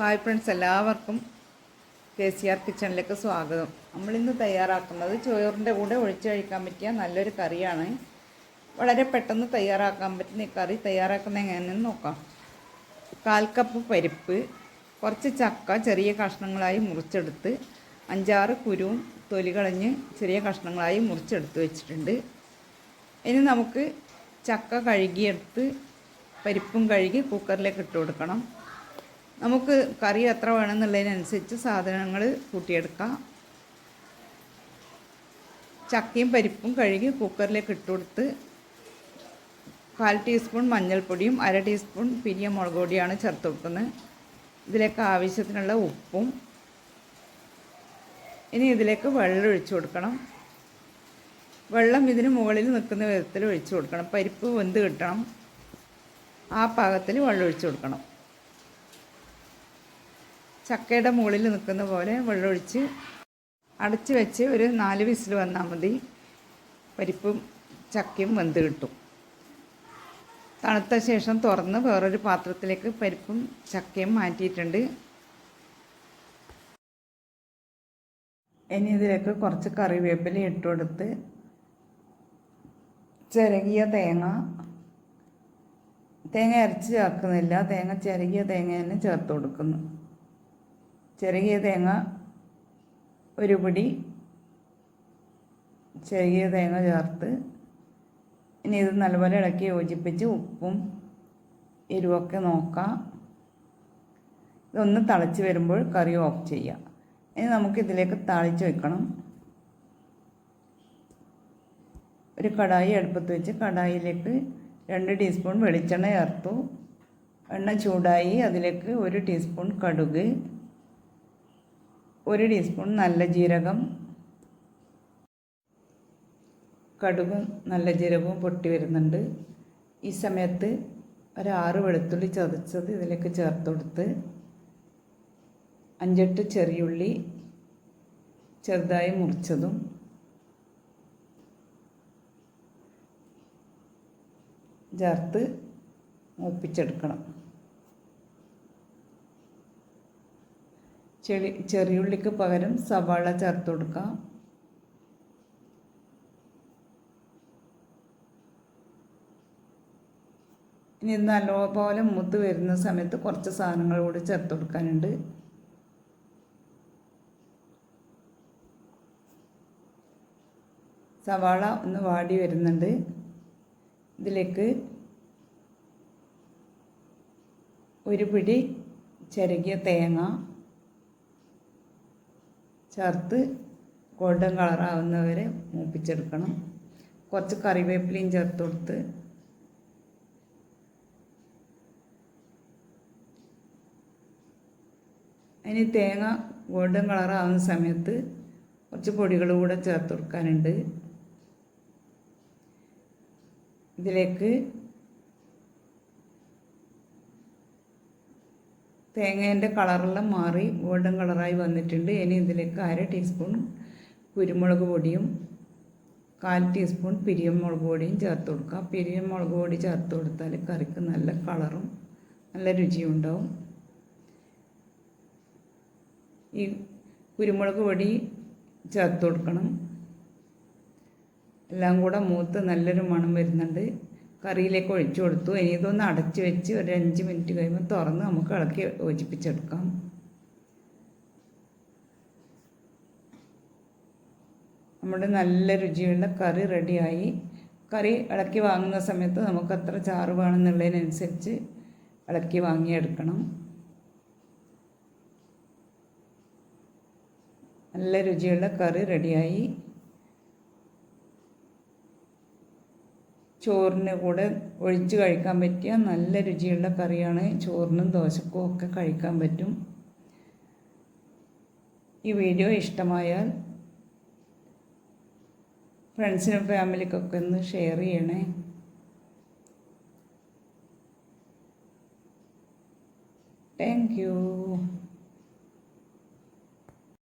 Hi friends എല്ലാവർക്കും K C R കിച്ചണിലേക്ക് സ്വാഗതം. നമ്മളിന്ന് തയ്യാറാക്കുന്നത് ചോറിന്റെ കൂടെ ഒഴിച്ചു കഴിക്കാൻ പറ്റിയ നല്ലൊരു കറിയാണ്. വളരെ പെട്ടെന്ന് തയ്യാറാക്കാൻ പറ്റുന്ന ഈ കറി തയ്യാറാക്കുന്ന എങ്ങനെയെന്ന് നോക്കാം. കാൽ കപ്പ് പരിപ്പ് കുറച്ച് ചക്ക ചെറിയ കഷ്ണങ്ങളായി മുറിച്ചെടുത്ത് അഞ്ചാറ് കുരുവും തൊലി കളഞ്ഞ് ചെറിയ കഷ്ണങ്ങളായി മുറിച്ചെടുത്ത് വെച്ചിട്ടുണ്ട്. ഇനി നമുക്ക് ചക്ക കഴുകിയെടുത്ത് പരിപ്പും കഴുകി കുക്കറിലേക്ക് ഇട്ട് കൊടുക്കണം. നമുക്ക് കറി എത്ര വേണമെന്നുള്ളതിനനുസരിച്ച് സാധനങ്ങൾ കൂട്ടിയെടുക്കാം. ചക്കയും പരിപ്പും കഴുകി കുക്കറിലേക്ക് ഇട്ട് കൊടുത്ത് കാൽ ടീസ്പൂൺ മഞ്ഞൾപ്പൊടിയും അര ടീസ്പൂൺ പിരിയ മുളക് പൊടിയാണ് ചേർത്ത് കൊടുക്കുന്നത്. ഇതിലേക്ക് ആവശ്യത്തിനുള്ള ഉപ്പും ഇനി ഇതിലേക്ക് വെള്ളം ഒഴിച്ചു കൊടുക്കണം. വെള്ളം ഇതിന് മുകളിൽ നിൽക്കുന്ന വിധത്തിൽ ഒഴിച്ചു കൊടുക്കണം. പരിപ്പ് വെന്ത് കിട്ടണം. ആ പാകത്തിൽ വെള്ളം ഒഴിച്ചു കൊടുക്കണം. ചക്കയുടെ മുകളിൽ നിൽക്കുന്ന പോലെ വെള്ളമൊഴിച്ച് അടച്ച് വെച്ച് ഒരു നാല് വിസിൽ വന്നാൽ മതി. പരിപ്പും ചക്കയും വെന്ത് കിട്ടും. തണുത്ത ശേഷം തുറന്ന് വേറൊരു പാത്രത്തിലേക്ക് പരിപ്പും ചക്കയും മാറ്റിയിട്ടുണ്ട്. ഇനി ഇതിലേക്ക് കുറച്ച് കറിവേപ്പില ഇട്ടുകൊടുത്ത് ചിരകിയ തേങ്ങ. തേങ്ങ അരച്ച് ചേർക്കുന്നില്ല. തേങ്ങ ചിരകിയ തേങ്ങ തന്നെ ചേർത്ത് കൊടുക്കുന്നു. ചിരകിയ തേങ്ങ ഒരു പിടി ചെറിയ തേങ്ങ ചേർത്ത് ഇനി ഇത് നല്ലപോലെ ഇളക്കി യോജിപ്പിച്ച് ഉപ്പും എരിവൊക്കെ നോക്കാം. ഇതൊന്ന് തിളച്ച് വരുമ്പോൾ കറി ഓഫ് ചെയ്യാം. ഇനി നമുക്ക് ഇതിലേക്ക് താളിച്ച് വെക്കണം. ഒരു കടായി അടുപ്പത്ത് വെച്ച് കടായിലേക്ക് രണ്ട് ടീസ്പൂൺ വെളിച്ചെണ്ണ ചേർത്തു. എണ്ണ ചൂടായി അതിലേക്ക് ഒരു ടീസ്പൂൺ കടുക് ഒരു ടീസ്പൂൺ നല്ല ജീരകം കടുകും നല്ല ജീരകവും പൊട്ടി വരുന്നുണ്ട്. ഈ സമയത്ത് ഒരു ആറ് വെളുത്തുള്ളി ചതച്ചത് ഇതിലേക്ക് ചേർത്ത് കൊടുത്ത് അഞ്ചെട്ട് ചെറിയുള്ളി ചെറുതായി മുറിച്ചതും ചേർത്ത് മൂപ്പിച്ചെടുക്കണം. ചെളി ചെറിയുള്ളിക്ക് പകരം സവാള ചേർത്ത് കൊടുക്കാം. ഇനി നല്ലപോലെ മൂത്ത് വരുന്ന സമയത്ത് കുറച്ച് സാധനങ്ങൾ കൂടി ചേർത്ത് കൊടുക്കാനുണ്ട്. സവാള ഒന്ന് വാടി വരുന്നുണ്ട്. ഇതിലേക്ക് ഒരു പിടി ചിരകിയ തേങ്ങ ചേർത്ത് ഗോൾഡൻ കളറാവുന്നവരെ മൂപ്പിച്ചെടുക്കണം. കുറച്ച് കറിവേപ്പിലയും ചേർത്ത് കൊടുത്ത് ഇനി തേങ്ങ ഗോൾഡൻ കളറാവുന്ന സമയത്ത് കുറച്ച് പൊടികൾ കൂടെ ചേർത്ത് കൊടുക്കാനുണ്ട്. ഇതിലേക്ക് തേങ്ങേന്റെ കളറെല്ലാം മാറി ഗോൾഡൻ കളറായി വന്നിട്ടുണ്ട്. ഇനി ഇതിലേക്ക് അര ടീസ്പൂൺ കുരുമുളക് പൊടിയും കാൽ ടീസ്പൂൺ പിരിയമുളക് പൊടിയും ചേർത്ത് കൊടുക്കുക. പിരിയമുളക് പൊടി ചേർത്ത് കൊടുത്താൽ കറിക്ക് നല്ല കളറും നല്ല രുചിയും ഉണ്ടാവും. ഈ കുരുമുളക് പൊടി ചേർത്ത് കൊടുക്കണം. എല്ലാം കൂടെ മൂത്ത് നല്ലൊരു മണം വരുന്നുണ്ട്. കറിയിലേക്ക് ഒഴിച്ചു കൊടുത്തു. ഇനി ഇതൊന്ന് അടച്ച് വെച്ച് ഒരു അഞ്ച് മിനിറ്റ് കഴിയുമ്പോൾ തുറന്ന് നമുക്ക് ഇളക്കി യോജിപ്പിച്ചെടുക്കാം. നമ്മുടെ നല്ല രുചിയുള്ള കറി റെഡിയായി. കറി ഇളക്കി വാങ്ങുന്ന സമയത്ത് നമുക്ക് അത്ര ചാറ് വേണമെന്നുള്ളതിനനുസരിച്ച് ഇളക്കി വാങ്ങിയെടുക്കണം. നല്ല രുചിയുള്ള കറി റെഡിയായി. ചോറിന് കൂടെ ഒഴിച്ച് കഴിക്കാൻ പറ്റിയ നല്ല രുചിയുള്ള കറിയാണ് ചോറിനും ദോശക്കും ഒക്കെ കഴിക്കാൻ പറ്റും. ഈ വീഡിയോ ഇഷ്ടമായാൽ ഫ്രണ്ട്സിനും ഫാമിലിക്കൊക്കെ ഒന്ന് ഷെയർ ചെയ്യണേ. Thank you.